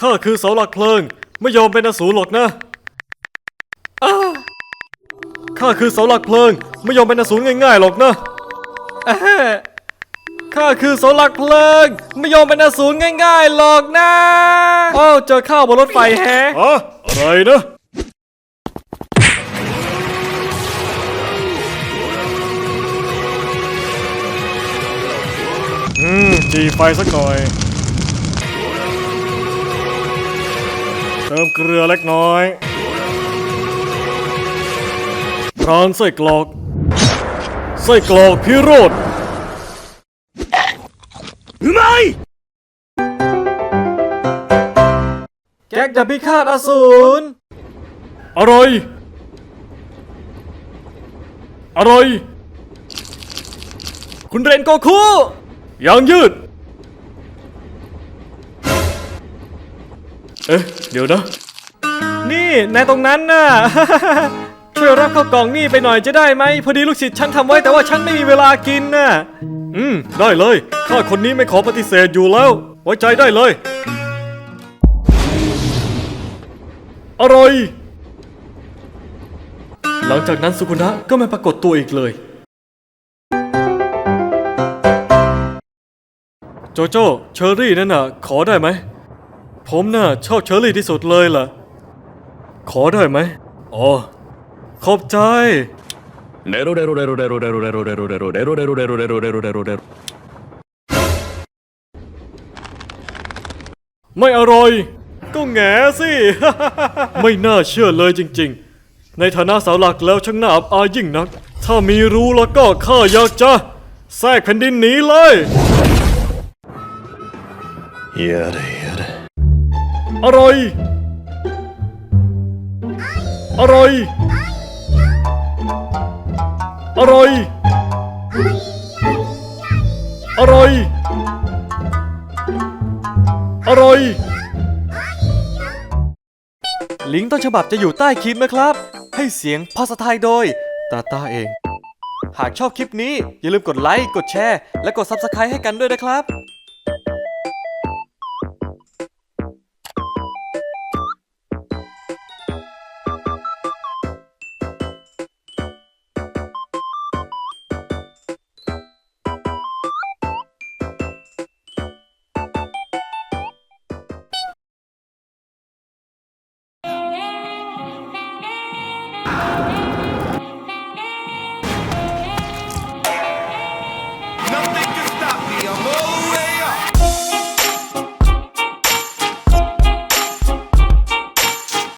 ข้าคือเสาหลักเพลิง ไม่ยอมเป็นอสูรหรอกนะอ้าข้าคือเสาหลักเพลิง ไม่ยอมเป็นอสูรง่ายๆหรอกนะอ่าข้าคือเสาหลักเพลิง ไม่ยอมเป็นอสูรง่ายๆหรอกนะอ้าวเจอข้าวบนรถไฟแฮะ อะอะไรนะ อืมจีไฟสักหน่อย ติมเกลือเล็กน้อยร้านไส้กรอกไส้กรอกพิโรธไม่แก๊กจะพิฆาตอสูรอร่อยอร่อย คุณเรนโกคุยางยืด เอ๊ะเดี๋ยวนะ นี่นายตรงนั้นน่ะ ช่วยรับข้าวกล่องนี่ไปหน่อยจะได้ไหมพอดีลูกศิษย์ฉันทำไว้แต่ว่าฉันไม่มีเวลากินน่ะ อืม ได้เลยข้าคนนี้ไม่ขอปฏิเสธอยู่แล้ว ไว้ใจได้เลย อร่อย หลังจากนั้นสุกุนะก็ไม่ปรากฏตัวอีกเลย โจโจ้เชอรี่นั่นน่ะ ขอได้ไหม ผมน่ะชอบเชอรี่ที่สุดเลยล่ะ ขอได้ไหมอ๋อ ขอบใจ レロレロレロレロレロレロレロレロレロレロレロレロレロレロレロ ไม่อร่อย ก็แง่สิ ไม่น่าเชื่อเลยจริงๆ ในฐานะเสาหลักแล้วช่างน่าอับอายยิ่งนัก ถ้ามีรู้แล้วก็ข้าอยากจะแทรกแผ่นดินหนีเลย やれやれ อร่อย อร่อย อร่อย อร่อย อร่อย ลิงก์ต้นฉบับจะอยู่ใต้คลิปนะครับ ให้เสียงภาษาไทยโดย ตาตาเอง หากชอบคลิปนี้อย่าลืมกดไลค์ กดแชร์ และกด Subscribe ให้กันด้วยนะครับ